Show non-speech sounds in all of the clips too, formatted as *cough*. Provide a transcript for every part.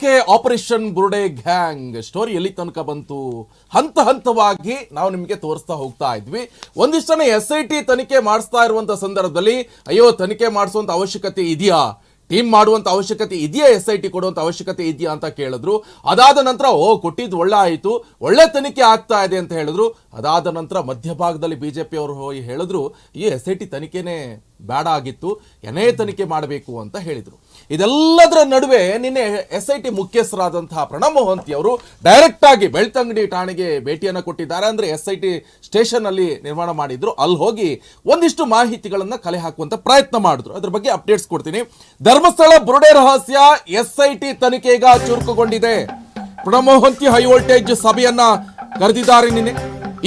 Okay, operation ಬುರುಡೆ gang. Story ಎಲ್ಲಿ ತನಕ ಬಂತು? ಹಂತ ಹಂತವಾಗಿ ನಾವು ನಿಮಗೆ ತೋರಿಸ್ತಾ ಹೋಗ್ತಾ ಇದ್ವಿ. ಒಂದಿಷ್ಟು ಜನ ಎಸ್ ಐ ಟಿ ತನಿಖೆ ಮಾಡಿಸ್ತಾ ಇರುವಂತ ಸಂದರ್ಭದಲ್ಲಿ, ಅಯ್ಯೋ, ತನಿಖೆ ಮಾಡಿಸುವಂತ ಅವಶ್ಯಕತೆ ಇದೆಯಾ? ಟೀಮ್ ಮಾಡುವಂತ ಅವಶ್ಯಕತೆ ಇದೆಯಾ? ಎಸ್ ಐ ಟಿ ಕೊಡುವಂತ ಅವಶ್ಯಕತೆ ಇದೆಯಾ ಅಂತ ಕೇಳಿದ್ರು. ಅದಾದ ನಂತರ, ಓ, ಕೊಟ್ಟಿದ್ದು ಒಳ್ಳೆ ಆಯಿತು. ಒಳ್ಳೆ ತನಿಖೆ ಆಗ್ತಾ ಇದೆ ಅಂತ ಹೇಳಿದ್ರು. ಅದಾದ ನಂತರ ಮಧ್ಯಭಾಗದಲ್ಲಿ ಬಿ ಜೆ ಪಿಯವರು ಹೋಗಿ ಹೇಳಿದ್ರು, ಈ ಎಸ್ ಐ ಟಿ ತನಿಖೆನೇ ಬೇಡ ಆಗಿತ್ತು, ಎನೇ ತನಿಖೆ ಮಾಡಬೇಕು ಅಂತ ಹೇಳಿದರು. ಇದೆಲ್ಲದರ ನಡುವೆ ನಿನ್ನೆ ಎಸ್ ಐ ಟಿ ಮುಖ್ಯಸ್ಥರಾದಂತಹ ಪ್ರಣಬ್ ಮೊಹಂತಿ ಅವರು ಡೈರೆಕ್ಟ್ ಆಗಿ ಬೆಳ್ತಂಗಡಿ ಠಾಣೆಗೆ ಭೇಟಿಯನ್ನು ಕೊಟ್ಟಿದ್ದಾರೆ. ಅಂದರೆ ಎಸ್ ಐ ಟಿ ಸ್ಟೇಷನ್ ಅಲ್ಲಿ ನಿರ್ಮಾಣ ಮಾಡಿದ್ರು. ಅಲ್ಲಿ ಹೋಗಿ ಒಂದಿಷ್ಟು ಮಾಹಿತಿಗಳನ್ನು ಕಲೆ ಹಾಕುವಂಥ ಪ್ರಯತ್ನ ಮಾಡಿದ್ರು. ಅದ್ರ ಬಗ್ಗೆ ಅಪ್ಡೇಟ್ಸ್ ಕೊಡ್ತೀನಿ. ಧರ್ಮಸ್ಥಳ ಬುರುಡೆ ರಹಸ್ಯ ಎಸ್ ಐ ಟಿ ತನಿಖೆಗ ಚುರುಕುಗೊಂಡಿದೆ. ಪ್ರಣಬ್ ಮೊಹಂತಿ ಹೈ ವೋಲ್ಟೇಜ್ ಸಭೆಯನ್ನ ಕರೆದಿದ್ದಾರೆ ನಿನ್ನೆ.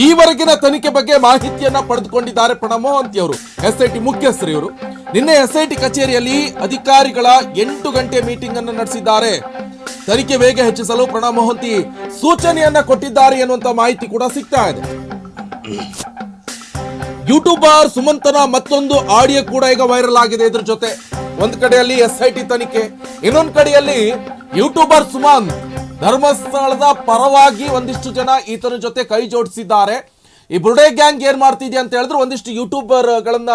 ಈವರೆಗಿನ ತನಿಖೆ ಬಗ್ಗೆ ಮಾಹಿತಿಯನ್ನ ಪಡೆದುಕೊಂಡಿದ್ದಾರೆ ಪ್ರಣಮೋಹಂತಿ ಮೊಹಂತಿ ಅವರು, ಎಸ್ಐಟಿ ಮುಖ್ಯಸ್ಥರು ಇವರು. ನಿನ್ನೆ ಎಸ್ಐಟಿ ಕಚೇರಿಯಲ್ಲಿ ಅಧಿಕಾರಿಗಳ ಎಂಟು ಗಂಟೆ ಮೀಟಿಂಗ್ ಅನ್ನು ನಡೆಸಿದ್ದಾರೆ. ತನಿಖೆ ವೇಗ ಹೆಚ್ಚಿಸಲು ಪ್ರಣಬ್ ಮೊಹಂತಿ ಸೂಚನೆಯನ್ನ ಕೊಟ್ಟಿದ್ದಾರೆ ಎನ್ನುವಂತ ಮಾಹಿತಿ ಕೂಡ ಸಿಗ್ತಾ ಇದೆ. ಯೂಟ್ಯೂಬರ್ ಸುಮಂತನ ಮತ್ತೊಂದು ಆಡಿಯೋ ಕೂಡ ಈಗ ವೈರಲ್ ಆಗಿದೆ ಇದ್ರ ಜೊತೆ. ಒಂದ್ ಕಡೆಯಲ್ಲಿ ಎಸ್ ಐ ತನಿಖೆ, ಇನ್ನೊಂದ್ ಕಡೆಯಲ್ಲಿ ಯೂಟ್ಯೂಬರ್ ಸುಮಂತ್. ಧರ್ಮಸ್ಥಳದ ಪರವಾಗಿ ಒಂದಿಷ್ಟು ಜನ ಈತನ ಜೊತೆ ಕೈ ಜೋಡಿಸಿದ್ದಾರೆ. ಈ ಬುರ್ಡೆ ಗ್ಯಾಂಗ್ ಏನ್ ಮಾಡ್ತಿದೆ ಅಂತ ಹೇಳಿದ್ರು ಒಂದಿಷ್ಟು ಯೂಟ್ಯೂಬರ್ ಗಳನ್ನ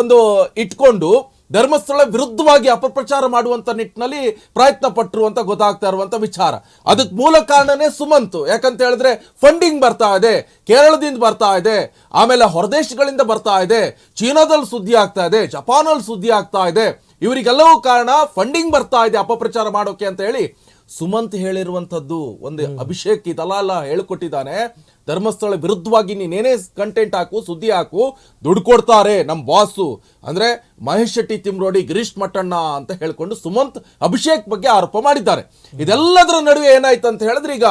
ಒಂದು ಇಟ್ಕೊಂಡು ಧರ್ಮಸ್ಥಳ ವಿರುದ್ಧವಾಗಿ ಅಪಪ್ರಚಾರ ಮಾಡುವಂತ ನಿಟ್ಟಿನಲ್ಲಿ ಪ್ರಯತ್ನ ಪಟ್ಟರು ಅಂತ ಗೊತ್ತಾಗ್ತಾ ಇರುವಂತ ವಿಚಾರ. ಅದಕ್ಕೆ ಮೂಲ ಕಾರಣನೇ ಸುಮಂತು. ಯಾಕಂತ ಹೇಳಿದ್ರೆ ಫಂಡಿಂಗ್ ಬರ್ತಾ ಇದೆ, ಕೇರಳದಿಂದ ಬರ್ತಾ ಇದೆ, ಆಮೇಲೆ ಹೊರದೇಶಗಳಿಂದ ಬರ್ತಾ ಇದೆ, ಚೀನಾದಲ್ಲಿ ಸುದ್ದಿ ಆಗ್ತಾ ಇದೆ, ಜಪಾನಲ್ಲಿ ಸುದ್ದಿ ಆಗ್ತಾ ಇದೆ. ಇವರಿಗೆಲ್ಲವೂ ಕಾರಣ ಫಂಡಿಂಗ್ ಬರ್ತಾ ಇದೆ ಅಪಪ್ರಚಾರ ಮಾಡೋಕೆ ಅಂತ ಹೇಳಿ ಸುಮಂತ್ ಹೇಳಿರುವಂತದ್ದು ಒಂದು ಅಭಿಷೇಕ್ ಇದಲ್ಲ ಹೇಳಿಕೊಟ್ಟಿದ್ದಾನೆ ಧರ್ಮಸ್ಥಳ ವಿರುದ್ಧವಾಗಿ ನೀನೇನೇ ಕಂಟೆಂಟ್ ಹಾಕು ಸುದ್ದಿ ಹಾಕು ದುಡ್ಡು ಕೊಡ್ತಾರೆ ನಮ್ಮ ಬಾಸು. ಅಂದ್ರೆ ಮಹೇಶ್ ಶೆಟ್ಟಿ ತಿಮ್ರೋಡಿ ಗಿರೀಶ್ ಮಟ್ಟಣ್ಣ ಅಂತ ಹೇಳ್ಕೊಂಡು ಸುಮಂತ್ ಅಭಿಷೇಕ್ ಬಗ್ಗೆ ಆರೋಪ ಮಾಡಿದ್ದಾರೆ. ಇದೆಲ್ಲದರ ನಡುವೆ ಏನಾಯ್ತು ಅಂತ ಹೇಳಿದ್ರೆ ಈಗ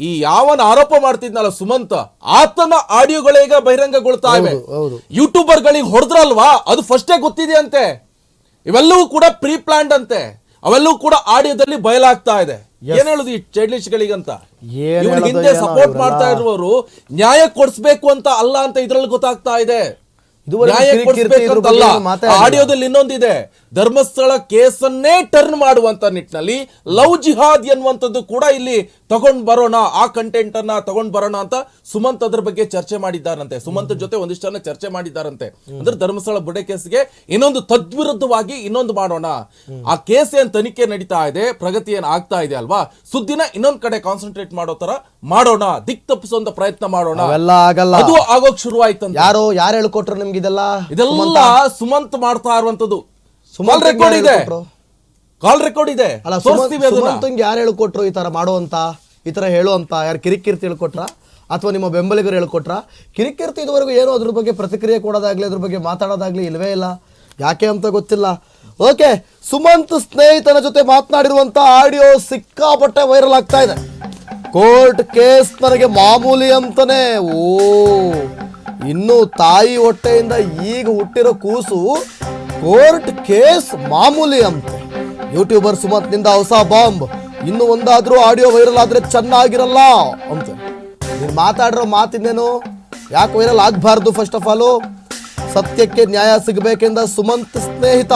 ಈ ಯಾವನ ಆರೋಪ ಮಾಡ್ತಿದ್ನಲ್ಲ ಸುಮಂತ್ ಆತನ ಆಡಿಯೋಗಳೀಗ ಈಗ ಬಹಿರಂಗಗೊಳ್ತಾ ಇವೆ. ಯೂಟ್ಯೂಬರ್ಗಳಿಗೆ ಯೂಟ್ಯೂಬರ್ ಗಳಿಗೆ ಹೊಡೆದ್ರಲ್ವಾ? ಅದು ಫಸ್ಟೇ ಗೊತ್ತಿದೆ ಅಂತೆ ಇವೆಲ್ಲವೂ ಕೂಡ ಪ್ರೀ ಪ್ಲಾನ್ಡ್ ಅಂತೆ. ಅವೆಲ್ಲವೂ ಕೂಡ ಆಡಿಯೋದಲ್ಲಿ ಬಯಲಾಗ್ತಾ ಇದೆ. ಏನ್ ಹೇಳುದು ಈ ಗಳಿಗಂತ ಏನ್ ಇವ್ರ ಹಿಂದೆ ಸಪೋರ್ಟ್ ಮಾಡ್ತಾ ಇರುವವರು ನ್ಯಾಯ ಕೊಡಿಸ್ಬೇಕು ಅಂತ ಅಲ್ಲ ಅಂತ ಇದ್ರಲ್ಲಿ ಗೊತ್ತಾಗ್ತಾ ಇದೆ. ಆಡಿಯೋದಲ್ಲಿ ಇನ್ನೊಂದಿದೆ. ಧರ್ಮಸ್ಥಳ ಕೇಸನ್ನೇ ಟರ್ನ್ ಮಾಡುವಂತ ನಿಟ್ಟಿನಲ್ಲಿ ಲವ್ ಜಿಹಾದ್ ಎನ್ನುವಂಥದ್ದು ಕೂಡ ಇಲ್ಲಿ ತಗೊಂಡ್ ಬರೋಣ ಆ ಕಂಟೆಂಟ್ ಅನ್ನ ತಗೊಂಡ್ ಬರೋಣ ಅಂತ ಸುಮಂತ್ ಅದ್ರ ಬಗ್ಗೆ ಚರ್ಚೆ ಮಾಡಿದ್ದಾರಂತೆ. ಸುಮಂತ್ ಜೊತೆ ಒಂದಿಷ್ಟನ್ನ ಚರ್ಚೆ ಮಾಡಿದ್ದಾರಂತೆ. ಅಂದ್ರೆ ಧರ್ಮಸ್ಥಳ ಬುಡೆ ಕೇಸ್ಗೆ ಇನ್ನೊಂದು ತದ್ವಿರುದ್ಧವಾಗಿ ಇನ್ನೊಂದು ಮಾಡೋಣ. ಆ ಕೇಸ್ ಏನ್ ತನಿಖೆ ನಡೀತಾ ಇದೆ ಪ್ರಗತಿ ಏನ್ ಆಗ್ತಾ ಇದೆ ಅಲ್ವಾ? ಸುದ್ದಿನ ಇನ್ನೊಂದ್ ಕಡೆ ಕಾನ್ಸಂಟ್ರೇಟ್ ಮಾಡೋ ತರ ಮಾಡೋಣ. ದಿಕ್ ತಪ್ಪಿಸುವಂತ ಪ್ರಯತ್ನ ಮಾಡೋಣ. ಅದು ಆಗೋಕ್ ಶುರು ಯಾರೋ ಯಾರು ಯಾರು ಹೇಳ್ಕೊಟ್ರು ನಿಮ್ಗೆ? ಇದೆಲ್ಲ ಇದೆಲ್ಲ ಸುಮಂತ್? ಮಾಡ್ತಾ ಇರುವಂತದ್ದು ಸುಮಂತ್ ರೆಕಾರ್ಡ್ ಇದೆ. ಕಾಲ್ ರೆಕಾರ್ಡ್ ಇದೆ. ಅಲ್ಲ ತೋರಿಸ್ತೀವಿ ಸುಮಂತ್ ಹಂಗೆ ಯಾರು ಹೇಳ್ಕೊಟ್ರು ಈ ತರ ಮಾಡುವಂತ? ಈ ತರ ಹೇಳುವಂತ ಯಾರು ಕಿರಿಕಿರ್ತಿ ಹೇಳ್ಕೊಟ್ರ? ಅಥವಾ ನಿಮ್ಮ ಬೆಂಬಲಿಗರು ಹೇಳ್ಕೊಟ್ರ? ಕಿರಿಕಿರ್ತಿ ಇದುವರೆಗೂ ಏನು ಅದ್ರ ಬಗ್ಗೆ ಪ್ರತಿಕ್ರಿಯೆ ಕೊಡೋದಾಗ್ಲಿ ಅದ್ರ ಬಗ್ಗೆ ಮಾತಾಡೋದಾಗ್ಲಿ ಇಲ್ವೇ ಇಲ್ಲ. ಯಾಕೆ ಅಂತ ಗೊತ್ತಿಲ್ಲ. ಓಕೆ ಸುಮಂತ್ ಸ್ನೇಹಿತನ ಜೊತೆ ಮಾತನಾಡಿರುವಂತ ಆಡಿಯೋ ಸಿಕ್ಕಾಪಟ್ಟೆ ವೈರಲ್ ಆಗ್ತಾ ಇದೆ. ಕೋರ್ಟ್ ಕೇಸ್ ನನಗೆ ಮಾಮೂಲಿ ಅಂತಾನೆ. ಓ. ಇನ್ನು ತಾಯಿ ಹೊಟ್ಟೆಯಿಂದ ಈಗ ಹುಟ್ಟಿರೋ ಕೂಸು ಕೋರ್ಟ್ ಕೇಸ್ ಮಾಮೂಲಿ ಅಂತೆ. ಯೂಟ್ಯೂಬರ್ ಸುಮಂತ್ನಿಂದ ಹೊಸ ಬಾಂಬ್. ಇನ್ನು ಒಂದಾದ್ರೂ ಆಡಿಯೋ ವೈರಲ್ ಆದ್ರೆ ಚೆನ್ನಾಗಿರಲ್ಲ ಅಂತ. ನೀನು ಮಾತಾಡಿರೋ ಮಾತಿಂದೇನು ಯಾಕೆ ವೈರಲ್ ಆಗಬಾರ್ದು ಫಸ್ಟ್ ಆಫ್ ಆಲು ಸತ್ಯಕ್ಕೆ ನ್ಯಾಯ ಸಿಗಬೇಕೆಂದ ಸುಮಂತ್ ಸ್ನೇಹಿತ.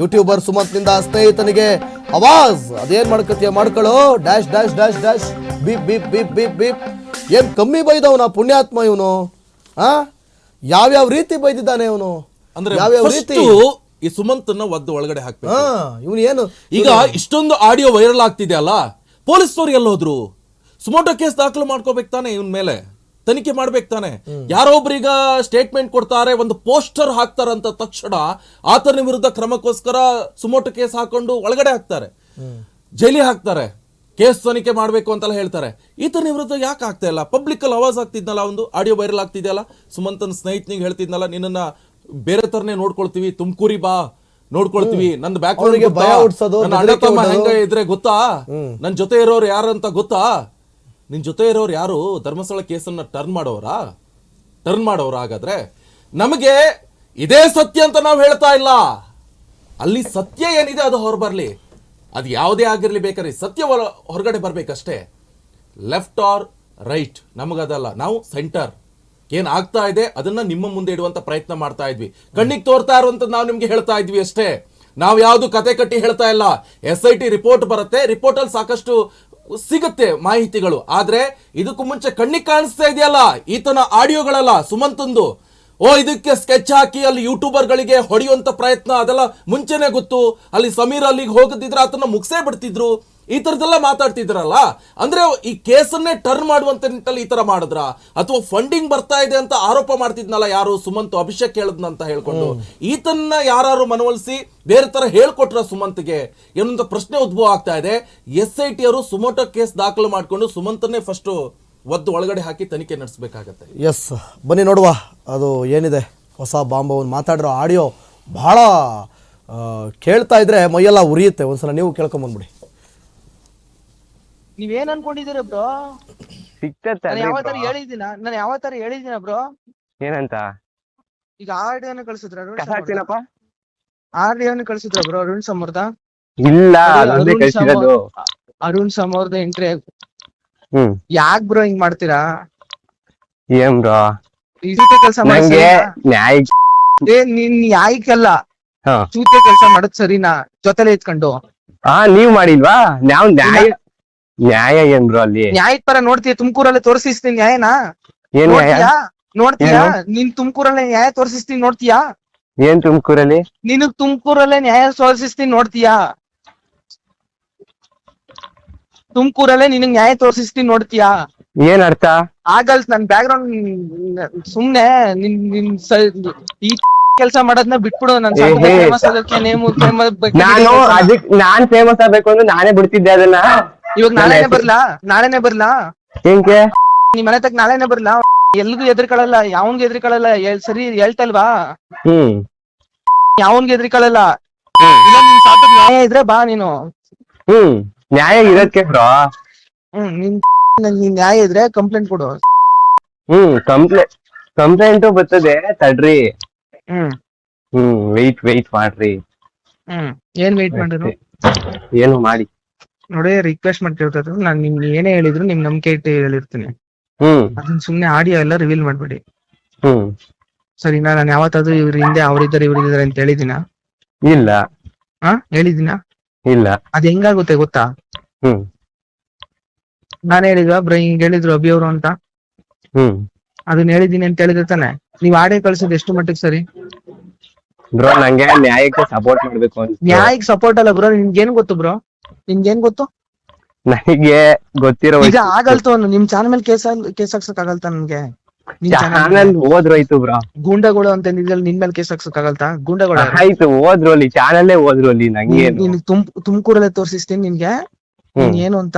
ಯೂಟ್ಯೂಬರ್ ಸುಮಂತ್ನಿಂದ ಸ್ನೇಹಿತನಿಗೆ ಅವಾಜ್. ಅದೇನ್ ಮಾಡ್ಕೊತೀಯ ಮಾಡ್ಕೊಳ್ಳೋ dash dash dash dash. Beep beep beep beep, beep. ಏನ್ ಕಮ್ಮಿ ಬೈದವನ ಪುಣ್ಯಾತ್ಮ ಇವನು? ಆ? ಯಾವ್ಯಾವ ರೀತಿ ಬೈದಿದ್ದಾನೆ ಇವನು ಅಂದ್ರೆ ಯಾವ್ಯಾವ ರೀತಿ? ಈ ಸುಮಂತನ್ನ ಒದ್ದು ಒಳಗಡೆ ಹಾಕ್ಬೇಕು. ಹಾ ಇವನು ಏನು? ಈಗ ಇಷ್ಟೊಂದು ಆಡಿಯೋ ವೈರಲ್ ಆಗ್ತಿದೆ ಅಲ್ಲ? ಪೊಲೀಸ್ನವ್ರು ಎಲ್ಲೋದ್ರು ಸುಮೋಟೋ ಕೇಸ್ ದಾಖಲು ಮಾಡ್ಕೋಬೇಕು ತಾನೆ ಇವನ್ ಮೇಲೆ? ತನಿಖೆ ಮಾಡ್ಬೇಕು ತಾನೆ? ಯಾರೊಬ್ರೀಗ ಸ್ಟೇಟ್ಮೆಂಟ್ ಕೊಡ್ತಾರೆ ಒಂದು ಪೋಸ್ಟರ್ ಹಾಕ್ತಾರಂತ ತಕ್ಷಣ ಆತನ ವಿರುದ್ಧ ಕ್ರಮಕ್ಕೋಸ್ಕರ ಸುಮೋಟೋ ಕೇಸ್ ಹಾಕೊಂಡು ಒಳಗಡೆ ಹಾಕ್ತಾರೆ. ಜೈಲಿ ಹಾಕ್ತಾರೆ. ಕೇಸ್ ತನಿಖೆ ಮಾಡಬೇಕು ಅಂತೆಲ್ಲ ಹೇಳ್ತಾರೆ. ಈತನ ವಿರುದ್ಧ ಯಾಕೆ ಆಗ್ತಾ ಇಲ್ಲ? ಪಬ್ಲಿಕ್ ಅಲ್ಲಿ ಅವಾಜ್ ಆಗ್ತಿದ್ನಲ್ಲ ಒಂದು ಆಡಿಯೋ ವೈರಲ್ ಆಗ್ತಿದೆಯಲ್ಲ? ಸುಮಂತನ ಸ್ನೇಹಿತನಿಗೆ ಹೇಳ್ತಿದ್ನಲ್ಲ ನಿನ್ನನ್ನ ಬೇರೆ ಥರನೇ ನೋಡ್ಕೊಳ್ತೀವಿ ತುಮಕೂರಿ ಬಾ ನೋಡ್ಕೊಳ್ತೀವಿ. ನಂದು ಬ್ಯಾಕ್ ನನ್ನ ಹೆಂಗ ಇದ್ರೆ ಗೊತ್ತಾ? ನನ್ ಜೊತೆ ಇರೋರು ಯಾರು ಅಂತ ಗೊತ್ತಾ? ನಿನ್ ಜೊತೆ ಇರೋರು ಯಾರು? ಧರ್ಮಸ್ಥಳ ಕೇಸನ್ನ ಟರ್ನ್ ಮಾಡೋರಾ? ಟರ್ನ್ ಮಾಡೋರ ಹಾಗಾದ್ರೆ? ನಮಗೆ ಇದೇ ಸತ್ಯ ಅಂತ ನಾವು ಹೇಳ್ತಾ ಇಲ್ಲ. ಅಲ್ಲಿ ಸತ್ಯ ಏನಿದೆ ಅದು ಹೊರಬರ್ಲಿ. ಅದು ಯಾವುದೇ ಆಗಿರಲಿ ಬೇಕಾದ್ರೆ ಸತ್ಯ ಹೊರ- ಹೊರಗಡೆ ಬರಬೇಕಷ್ಟೇ. ಲೆಫ್ಟ್ ಆರ್ ರೈಟ್ ನಮಗದಲ್ಲ. ನಾವು ಸೆಂಟರ್ ಏನು ಆಗ್ತಾ ಇದೆ, ಅದನ್ನ ನಿಮ್ಮ ಮುಂದೆ ಇಡುವಂತ ಪ್ರಯತ್ನ ಮಾಡ್ತಾ ಇದ್ವಿ. ಕಣ್ಣಿಗೆ ತೋರ್ತಾ ಇರುವಂಥದ್ದು ನಾವು ನಿಮ್ಗೆ ಹೇಳ್ತಾ ಇದ್ವಿ ಅಷ್ಟೇ. ನಾವು ಯಾವುದು ಕತೆ ಕಟ್ಟಿ ಹೇಳ್ತಾ ಇಲ್ಲ. ಎಸ್ ಐ ಟಿ ರಿಪೋರ್ಟ್ ಬರುತ್ತೆ. ರಿಪೋರ್ಟಲ್ಲಿ ಸಾಕಷ್ಟು ಸಿಗುತ್ತೆ ಮಾಹಿತಿಗಳು. ಆದ್ರೆ ಇದಕ್ಕೂ ಮುಂಚೆ ಕಣ್ಣಿಗೆ ಕಾಣಿಸ್ತಾ ಇದೆಯಲ್ಲ? ಈತನ ಆಡಿಯೋಗಳಲ್ಲ ಸುಮಂತಂದು ಓ ಇದಕ್ಕೆ ಸ್ಕೆಚ್ ಹಾಕಿ ಅಲ್ಲಿ ಯೂಟ್ಯೂಬರ್ಗಳಿಗೆ ಹೊಡೆಯುವಂಥ ಪ್ರಯತ್ನ ಅದೆಲ್ಲ ಮುಂಚೆನೆ ಗೊತ್ತು. ಅಲ್ಲಿ ಸಮೀರ್ ಅಲ್ಲಿಗೆ ಹೋಗದಿದ್ರೆ ಅದನ್ನ ಮುಗಿಸೇ ಬಿಡ್ತಿದ್ರು. ಈ ತರದೆಲ್ಲ ಮಾತಾಡ್ತಿದ್ರಲ್ಲ? ಅಂದ್ರೆ ಈ ಕೇಸನ್ನೇ ಟರ್ನ್ ಮಾಡುವಂತ ನಿಟ್ಟಲ್ಲಿ ಈ ತರ ಮಾಡಿದ್ರ? ಅಥವಾ ಫಂಡಿಂಗ್ ಬರ್ತಾ ಇದೆ ಅಂತ ಆರೋಪ ಮಾಡ್ತಿದ್ನಲ್ಲ ಯಾರು ಸುಮಂತ್ ಅಭಿಷೇಕ್ ಹೇಳದ್ನ ಅಂತ ಹೇಳ್ಕೊಂಡು. ಈತನ್ನ ಯಾರು ಮನವೊಲಿಸಿ ಬೇರೆ ತರ ಹೇಳ್ಕೊಟ್ರ ಸುಮಂತ್ಗೆ? ಏನೊಂದು ಪ್ರಶ್ನೆ ಉದ್ಭವ ಆಗ್ತಾ ಇದೆ. ಎಸ್ ಐ ಟಿ ಅವರು ಸುಮೋಟೋ ಕೇಸ್ ದಾಖಲು ಮಾಡ್ಕೊಂಡು ಸುಮಂತನ್ನೇ ಫಸ್ಟ್ ಒದ್ದು ಒಳಗಡೆ ಹಾಕಿ ತನಿಖೆ ನಡೆಸಬೇಕಾಗತ್ತೆ. ಎಸ್ ಬನ್ನಿ ನೋಡುವ. ಅದು ಏನಿದೆ? ಹೊಸ ಬಾಂಬವನ್ನು ಮಾತಾಡಿರೋ ಆಡಿಯೋ ಬಹಳ ಆ, ಕೇಳ್ತಾ ಇದ್ರೆ ಮೈಯೆಲ್ಲ ಉರಿಯುತ್ತೆ. ಒಂದ್ಸಲ ನೀವು ಕೇಳ್ಕೊಂಬಂದ್ಬಿಡಿ ನೀವೇನ್ ಅನ್ಕೊಂಡಿದೀರ ಬ್ರೋ? ಸಿಕ್ತತ್ತೆ ನಾನು ಯಾವ ತರ ನಾನು ಯಾವ ತರ ಹೇಳಿದಿನ ಬ್ರೋ? ಏನಂತ? ಈಗ ಆಡಿಯೋನ ಕಳ್ಸಿದ್ರ ಅರುಣ್ ಕಸ ಹಾಕ್ತೀನಪ್ಪ. ಆಡಿಯೋನ ಕಳ್ಸಿದ್ರ ಬ್ರೋ ಅರುಣ್ ಸಮರ್ದ ಇಲ್ಲ ಅರುಣ್ ಕಳ್ಸಿರೋದು. ಸಮರ್ದ ಎಂಟ್ರಿ ಯಾಕ್ ಬ್ರೋ ಹಿಂಗ್ ಮಾಡ್ತೀರಾ? ಏನ್ ಬ್ರೋ? ಕೆಲಸ ನಂಗೆ ನ್ಯಾಯ ನಿನ್ ನ್ಯಾಯಕ್ಕಲ್ಲ ಹಾ. ಚೂತೆ ಕೆಲಸ ಮಾಡೋದ್ ಸರಿನಾ? ಜೊತೆಲೆ ಇತ್ಕೊಂಡು ಹಾ ನೀವ್ ಮಾಡಿಲ್ವಾ? ನಾವ್ ನ್ಯಾಯ ನ್ಯಾಯ ಏನ್ ಬ್ರೋ ಅಲ್ಲಿ? ನ್ಯಾಯದ ಪರ ನೋಡ್ತೀಯ ತುಮಕೂರಲ್ಲೇ ತೋರಿಸ್ತೀನಿ ನ್ಯಾಯನಾ. ಏನ್ ನ್ಯಾಯ? ನೋಡ್ತೀಯಾ? ನಿನ್ ನೀನ್ ತುಮಕೂರಲ್ಲೇ ನ್ಯಾಯ ತೋರಿಸ್ತೀನಿ ನೋಡ್ತೀಯಾ? ಏನ್ ತುಮಕೂರಲ್ಲಿ? ನಿನಗ್ ತುಮಕೂರಲ್ಲೇ ನ್ಯಾಯ ತೋರಿಸ್ತೀನಿ ನೋಡ್ತೀಯಾ? ತುಮಕೂರಲ್ಲೇ ನಿನಗ್ ನ್ಯಾಯ ತೋರಿಸ್ತೀನಿ ನೋಡ್ತೀಯಾ? ಏನ್ ಅರ್ಥ? ಆಗಲ್ ನನ್ ಬ್ಯಾಕ್ ಗ್ರೌಂಡ್ ಸುಮ್ನೆ ನಿನ್ ನಿನ್ ಸ- ಈ ಕೆಲಸ ಮಾಡೋದ್ನ ಬಿಟ್ಬಿಡು ನನ್ ಏ, ಹೇ. ಫೇಮಸ್ ಆಗೋಕೆ ನೇಮು ನಾನು ಅದಕ್ ನಾನ್ ಫೇಮಸ್ ಆಗ್ಬೇಕು ಅಂದ್ರೆ ನಾನೇ ಬಿಡ್ತಿದ್ದೆ ಅದನ್ನ. ಇವಾಗ ನಾಳೆನೆ ಬರ್ಲಾ? ನಾಳೆನೆ ಬರ್ಲಾ? ಹೆಂಗೆ ನಿಮ್ ಮನೆ ತಕ್ಕ ನಾಳೆನೆ ಬರ್ಲಾ? ಎಲ್ಗೂ ಎದ್ರಿಕೊಳ್ಳಲ್ಲ ಯಾವನ್ಗೂ ಎದ್ರಿಕೊಳ್ಳಲ್ಲ ಎಲ್- ಸರಿ ಹೇಳ್ತಲ್ವಾ? ಹ್ಮ್. ಯಾವನ್ಗೂ ಎದ್ರಿಕೊಳ್ಳಲ್ಲ? ಇಲ್ಲ ನಿನ್ ನ್ಯಾಯ ಇದ್ರೆ ಬಾ ನೀನು. ಹ್ಮ್. ನ್ಯಾಯ ಇರಕ್ಕೆ ಬ್ರೋ. ಹ್ಮ್ ನಿನ್ *laughs* ನ್ಯಾಯ ಇದ್ರೆ ಕಂಪ್ಲೇಂಟ್ ಕೊಡು. ಹ್ಮ್ ಕಂಪ್ಲೇಂಟ್ ಕಂಪ್ಲೇಂಟು ಬರ್ತದೆ ತಡ್ರಿ. ಹ್ಮ್. ಹ್ಮ್ ವೆಯ್ಟ್ ವೆಯ್ಟ್ ಮಾಡ್ರಿ. ಹ್ಮ್ ಏನ್ ವೇಟ್ ಮಾಡಿದ್ರು? ಏನು ಮಾಡಿ. ನೋಡಿ ರಿಕ್ವೆಸ್ಟ್ ಮಾಡ್ತಿರ್ತದ ನಾನು ನಿಮ್ ಏನೇ ಹೇಳಿದ್ರು ನಿಮ್ ನಂಬಿಕೆ ಇಟ್ಟು ಹೇಳಿರ್ತೀನಿ. ಹ್ಮ್. ಅದನ್ನ ಸುಮ್ನೆ ಆಡಿಯೋ ಎಲ್ಲ ರಿವೀಲ್ ಮಾಡ್ಬೇಡಿ. ಹ್ಮ್. ಸರಿನಾ ನಾನು ಯಾವತ್ತಾದ್ರೂ ಇವ್ರ ಹಿಂದೆ ಅವ್ರಿದ್ದಾರೆ ಇವ್ರಿದ್ದಾರೆ ಅಂತ ಹೇಳಿದಿನ ಇಲ್ಲ. ಹಾ ಹೇಳಿದಿನ ಇಲ್ಲ. ಅದ್ ಹೆಂಗಾಗುತ್ತೆ ಗೊತ್ತಾ? ಹ್ಮ್. ನಾನು ಹೇಳಿದ್ವಾ ಬ್ರೋ ಹಿಂಗ್ ಹೇಳಿದ್ರು ಅಭಿ ಅವರು ಅಂತ. ಹ್ಮ್. ಅದನ್ನ ಹೇಳಿದೀನಿ ಅಂತ ಹೇಳಿದ್ರೆ ತಾನೆ. ನೀವ್ ಆಡೇ ಕಳ್ಸೋದು ಎಷ್ಟು ಮಟ್ಟಿಗೆ ಸರಿ? ಬ್ರೋ ನಂಗೆ ನ್ಯಾಯಕ್ಕೆ ಸಪೋರ್ಟ್ ಮಾಡ್ಬೇಕು ಅಂತ ನ್ಯಾಯಕ್ ಸಪೋರ್ಟ್ ಅಲ್ಲ ಬ್ರೋ ನಿಮ್ಗೇನ್ ಗೊತ್ತು ಬ್ರೋ? ನಿಮ್ಗೇನ್ ಗೊತ್ತು? ನನಗೆ ಗೊತ್ತಿರೋ ಈಗ ಆಗಲ್ತು ಅನ್ನು ನಿಮ್ ಚಾನಲ್ ಮೇಲೆ ಕೇಸ್ ಕೇಸ್ ಹಾಕ್ಸಕ್ ಆಗಲ್ತಾ ನನ್ಗೆ? ನಿಮ್ ಚಾನಲ್ ಚಾನಲ್ ಹೋದ್ರೋಯ್ತು ಬ್ರೋ. ಗೂಂಡಗಳು ಅಂತ ನಿಜ ನಿನ್ ಮೇಲೆ ಕೇಸ್ ಹಾಕ್ಸಕ್ ಆಗಲ್ತಾ? ಗೂಂಡಗಳು? ಯಾರು? ಆಯ್ತು ಹೋದ್ರು ಅಲ್ಲಿ ಚಾನಲ್ಲೇ ಹೋದ್ರು ಅಲ್ಲಿ ನಂಗೇನು. ನೀನ್ ತುಮ್ ತುಮಕೂರಲ್ಲೇ ತೋರಿಸ್ತೀನಿ ನಿನ್ಗೆ. ಹ್ಮ್. ನೀನ್ ಏನು ಅಂತ?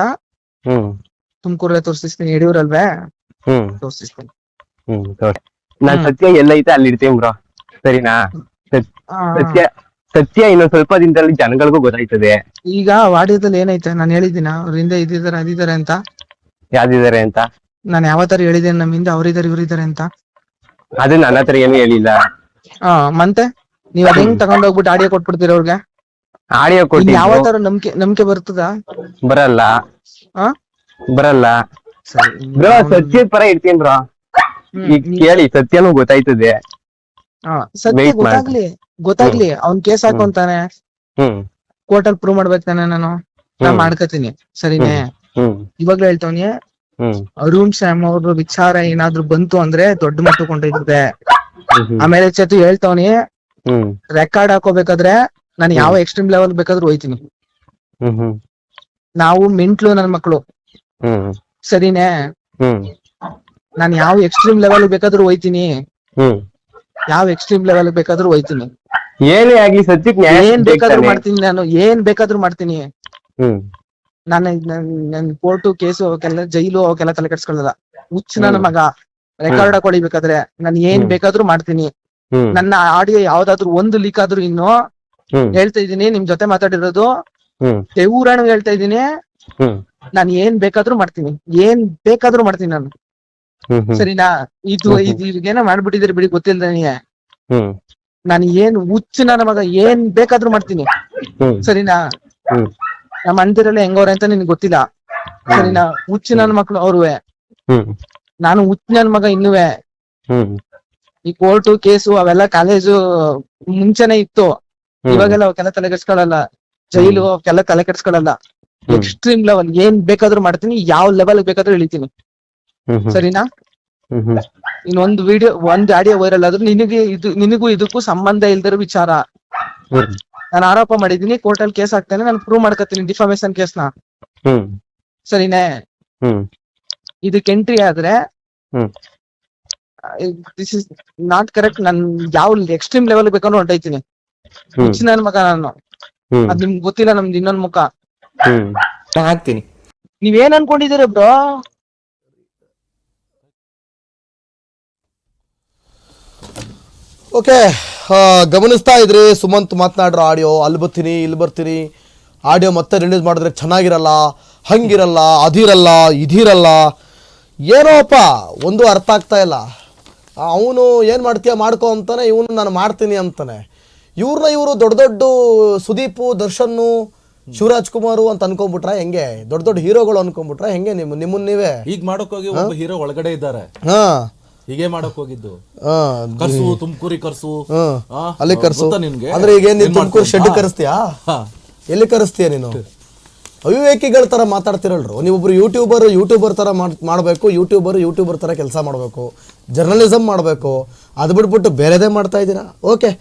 ಹ್ಮ್. ತುಮಕೂರಲ್ಲೇ ತೋರಿಸ್ತೀನಿ ಯಡಿಯೂರಲ್ವೇ? ಹ್ಮ್. ತೋರಿಸ್ತೀನಿ ಹ್ಮ್ ನಾನ್ ಸತ್ಯ ಸತ್ಯ ಎಲ್ಲೈತೆ ಅಲ್ಲಿ ಇರ್ತೀನಿ ಬ್ರೋ. ಸರಿನಾ? ಸತ್- ಸತ್ಯ ಸತ್ಯ ಇನ್ನೊಂದ್ ಸ್ವಲ್ಪ ದಿನದಲ್ಲಿ ಜನಗಳಿಗೂ ಗೊತ್ತಾಯ್ತದೆ. ಈಗ ವಾಡಿಯದಲ್ಲಿ ಏನೈತೆ? ನಾನು ಹೇಳಿದ್ದೀನ? ಅವ್ರಿಂದ ಹಿಂದೆ ಅದಿದಾರೆ ಅದಿದ್ದಾರೆ ಅಂತ? ಯಾವ್ದಿದಾರೆ ಅಂತ? ನಾನು ಯಾವತ್ತಾರು ಹೇಳಿದ್ದೇನೆ ನಮ್ಮಿಂದ ಹಿಂದೆ ಇವರಿದ್ದಾರೆ ಅಂತ? ಅದು ನನ್ನ ಹತ್ರ ಏನು ಹೇಳಿಲ್ಲ. ಹಾ ಮತ್ತೆ? ನೀವ್ ಅದ್ ಹೆಂಗ್ ತಗೊಂಡೋಗ್ಬಿಟ್ಟು ಆಡಿಯೋ ಕೊಟ್ಬಿಡ್ತೀರ ಅವ್ರಿಗೆ? ಆಡಿಯೋ ಇನ್ ಕೊಟ್ಟಿದ್ರು ಯಾವತ್ತಾರು ನಂಬಿಕೆ ನಂಬಿಕೆ ಬರ್ತದ? ಬರಲ್ಲ. ಆ? ಬರಲ್ಲ. ಸರಿ ಬ್ರೋ ಸತ್ಯದ ಪರ ಇರ್ತೀನಿ ಬ್ರೋ. ಹ್ಮ್, ಈಗ ನೀ- ಕೇಳಿ ಸತ್ಯನೂ ಗೊತ್ತಾಯ್ತದೆ. ಹಾ, ಸತ್ಯ wait ಮಾಡು. ಗೊತ್ತಾಗ್ಲಿ ಗೊತ್ತಾಗ್ಲಿ. ಅವ್ನ್ ಕೇಸ್ ಹಾಕೊಂತಾನೆ ಹ್ಮ್. ಕೋರ್ಟ್ ಅಲ್ಲಿ ಪ್ರೂವ್ ಮಾಡ್ಬೇಕು ತಾನೆ ನಾನು. ನಾ ಹ್ಮ್. ಮಾಡ್ಕತೀನಿ ಸರಿನೇ? ಹ್ಮ್. ಇವಾಗ್ಲೂ ಹೇಳ್ತವ್ನಿ ಅರುಣ್ ಶ್ಯಾಮ್ ಅವ್ರ ವಿಚಾರ ಏನಾದ್ರು ಬಂತು ಅಂದ್ರೆ ದೊಡ್ಡ ಮಟ್ಟ ಕೊಂಡೊಯ್ತದೆ ಆಮೇಲೆ ಚತು ಹೇಳ್ತಾವನಿ ರೆಕಾರ್ಡ್ ಹಾಕೋಬೇಕಾದ್ರೆ ನಾನು ಯಾವ ಎಕ್ಸ್ಟ್ರೀಮ್ ಲೆವೆಲ್ ಬೇಕಾದ್ರೂ ಹೋಯ್ತೀನಿ. ನಾವು ಮೆಂಟ್ಲು ನನ್ ಮಕ್ಳು. ಹ್ಮ್ ಸರಿನೇ? ನಾನು ಯಾವ ಎಕ್ಸ್ಟ್ರೀಮ್ ಲೆವೆಲ್ ಬೇಕಾದ್ರೂ ಹೋಯ್ತೀನಿ. ಯಾವ ಎಕ್ಸ್ಟ್ರೀಮ್ ಲೆವೆಲ್ ಬೇಕಾದ್ರೂ ಹೋಯ್ತೀನಿ. ಏನೇ ಆಗ್ಲಿ ಸತ್ಯಕ್ಕೆ ಏನ್ ಬೇಕಾದ್ರೂ ಮಾಡ್ತೀನಿ ನಾನು ಏನ್ ಬೇಕಾದ್ರೂ ಮಾಡ್ತೀನಿ. ನಾನು ನನ್ ಕೋರ್ಟು ಕೇಸು ಅವಕ್ಕೆಲ್ಲ ಜೈಲು ಅವಕ್ಕೆಲ್ಲ ತಲೆ ಕೆಡ್ಸ್ಕೊಳ್ಳಲ್ಲ. ಹುಚ್ಚ ನನ್ನ ಮಗ. ರೆಕಾರ್ಡ್ ಹಾಕೊಳಿಬೇಕಾದ್ರೆ ನಾನು ಏನ್ ಬೇಕಾದ್ರೂ ಮಾಡ್ತೀನಿ. ನನ್ನ ಆಡಿಯೋ ಯಾವ್ದಾದ್ರು ಒಂದು ಲೀಕ್ ಆದ್ರೂ ಇನ್ನು ಹೇಳ್ತಾ ಇದ್ದೀನಿ ನಿಮ್ ಜೊತೆ ಮಾತಾಡಿರೋದು. ದೇವರಾಣ ಹೇಳ್ತಾ ಇದೀನಿ ನಾನು ಏನ್ ಬೇಕಾದ್ರೂ ಮಾಡ್ತೀನಿ. ಏನ್ ಬೇಕಾದ್ರೂ ಮಾಡ್ತೀನಿ ನಾನು. ಸರಿನಾ? ಇದು ಹ್ಮ್ ಮಾಡ್ಬಿಟ್ಟಿದ್ರೆ ಬಿಡಿ ಗೊತ್ತಿಲ್ಲ ನನಗೆ ನಾನು ಏನ್ ಹುಚ್ಚು ನನ್ನ ಮಗ ಏನ್ ಬೇಕಾದ್ರೂ ಮಾಡ್ತೀನಿ. ಸರಿನಾ? ನಮ್ಮ ಅಂದಿರಲ್ಲ ಹೆಂಗವ್ರೆ ಅಂತ ನಿನ್ಗೆ ಗೊತ್ತಿಲ್ಲ. ಸರಿನಾ ಹುಚ್ಚು ನನ್ ಮಕ್ಳು ಅವ್ರುವೆ. ಹ್ಮ್. ನಾನು ಹುಚ್ಚು ನನ್ ಮಗ ಇನ್ನುವೆ. ಹ್ಮ್. ಈ ಕೋರ್ಟು ಕೇಸು ಅವೆಲ್ಲ ಕಾಲೇಜು ಮುಂಚೆನೆ ಇತ್ತು. ಇವಾಗೆಲ್ಲ ಅವಕ್ಕೆಲ್ಲ ತಲೆ ಕೆಡ್ಸ್ಕೊಳಲ್ಲ. ಜೈಲು ಅವಕ್ಕೆಲ್ಲ ತಲೆ ಕೆಡ್ಸ್ಕೊಳಲ್ಲ. ಎಕ್ಸ್ಟ್ರೀಮ್ ಲೆವೆಲ್ ಏನ್ ಬೇಕಾದ್ರೂ ಮಾಡ್ತೀನಿ ಯಾವ ಲೆವೆಲ್ ಬೇಕಾದ್ರೂ ಇಳಿತೀನಿ. ಸರಿನಾ? ಹ್ಮ್ ಹ್ಮ್. ಇನ್ ಒಂದ್ ವಿಡಿಯೋ ಒಂದ್ ಆಡಿಯೋ ವೈರಲ್ ಆದ್ರೂ ನಿನಗೆ ಇದು ನಿನಗೂ ಇದಕ್ಕೂ ಸಂಬಂಧ ಇಲ್ದಿರೋ ವಿಚಾರ. ನಾನು ಆರೋಪ ಮಾಡಿದೀನಿ ಕೋರ್ಟಲ್ಲಿ ಕೇಸ್ ಹಾಕ್ತೇನೆ ನಾನು ಪ್ರೂವ್ ಮಾಡ್ಕೊತೀನಿ ಡಿಫಾಮೇಶನ್ ಕೇಸ್ ಹ್ಮ್. ಸರಿನೇ? ಹ್ಮ್. ಇದಕ್ಕೆ ಎಂಟ್ರಿ ಆದ್ರೆ hmm. This is not correct ನಾನು ಯಾವ ಎಕ್ಸ್ಟ್ರೀಮ್ ಲೆವೆಲ್ ಬೇಕಂದ್ರೆ ಹೊಂಟೈತೀನಿ ಹ್ಮ್. ಹುಚ್ಚ ನನ್ ಮಗ ನಾನು. ಹ್ಮ್. ಅದ್ ನಿಮ್ಗೆ ಗೊತ್ತಿಲ್ಲ ನಮ್ದು ಇನ್ನೊಂದ್ ಮುಖ. ಹ್ಮ್. ಹಾಕ್ತೀನಿ. ನೀವೇನ್ ಅನ್ಕೊಂಡಿದೀರ ಬ್ರೋ? ಓಕೆ ಗಮನಿಸ್ತಾ ಇದ್ರಿ ಸುಮಂತ್ ಮಾತನಾಡ್ರ ಆಡಿಯೋ ಅಲ್ಲಿ ಬರ್ತೀನಿ ಇಲ್ಲಿ ಬರ್ತೀನಿ. ಆಡಿಯೋ ಮತ್ತೆ ರಿಲೀಸ್ ಮಾಡಿದ್ರೆ ಚೆನ್ನಾಗಿರಲ್ಲ ಹಂಗಿರಲ್ಲ ಅದಿರಲ್ಲ ಇದಿರಲ್ಲ. ಏನೋಪ್ಪ ಒಂದು ಅರ್ಥ ಆಗ್ತಾ ಇಲ್ಲ. ಅವನು ಏನು ಮಾಡ್ತೀಯ ಮಾಡ್ಕೋ ಅಂತಾನೆ ಇವನು ನಾನು ಮಾಡ್ತೀನಿ ಅಂತಾನೆ. ಇವ್ರನ್ನ ಇವರು ದೊಡ್ಡ ದೊಡ್ಡ ಸುದೀಪು ದರ್ಶನ್ನು ಶಿವರಾಜ್ ಕುಮಾರು ಅಂತ ಅನ್ಕೊಂಡ್ಬಿಟ್ರ ಹೆಂಗೆ? ದೊಡ್ಡ ದೊಡ್ಡ ಹೀರೋಗಳು ಅನ್ಕೊಂಡ್ಬಿಟ್ರ ಹೆಂಗೆ ನಿಮ್ಮ ನಿಮ್ಮನ್ನ ನೀವೇ? ಈಗ ಮಾಡೋಕೆ ಹೋಗಿ ಒಬ್ಬ ಹೀರೋ ಒಳಗಡೆ ಇದ್ದಾರೆ. ಹಾಂ. ಹೀಗೆ ಮಾಡಕ್ ಹೋಗಿದ್ದು. ಕರ್ಸು ತುಮಕೂರಿ ಕರ್ಸು. ಅಲ್ಲಿ ಕರ್ಸು. ನಿನ್ಗೆ? ಅಂದ್ರೆ ಈಗ ಏನ್ ತುಮಕೂರು ಶೆಡ್. ಕರೆಸ್ತೀಯಾ. ಎಲ್ಲಿ ಕರೆಸ್ತೀಯ ನೀನು? ಅವಿವೇಕಿಗಳ ತರ ಮಾತಾಡ್ತಿರಲ್ರು. ನೀವೊಬ್ರು ಯೂಟ್ಯೂಬರ್ ಯೂಟ್ಯೂಬರ್ ತರ ಮಾಡ್- ಮಾಡ್ಬೇಕು. ಯೂಟ್ಯೂಬರ್ ಯೂಟ್ಯೂಬರ್ ತರ ಕೆಲಸ ಮಾಡಬೇಕು. ಜರ್ನಲಿಸಮ್ ಮಾಡಬೇಕು. ಅದು ಬಿಟ್ಬಿಟ್ಟು ಬೇರೆದೇ ಮಾಡ್ತಾ ಇದ್ದೀರಾ ಓಕೆ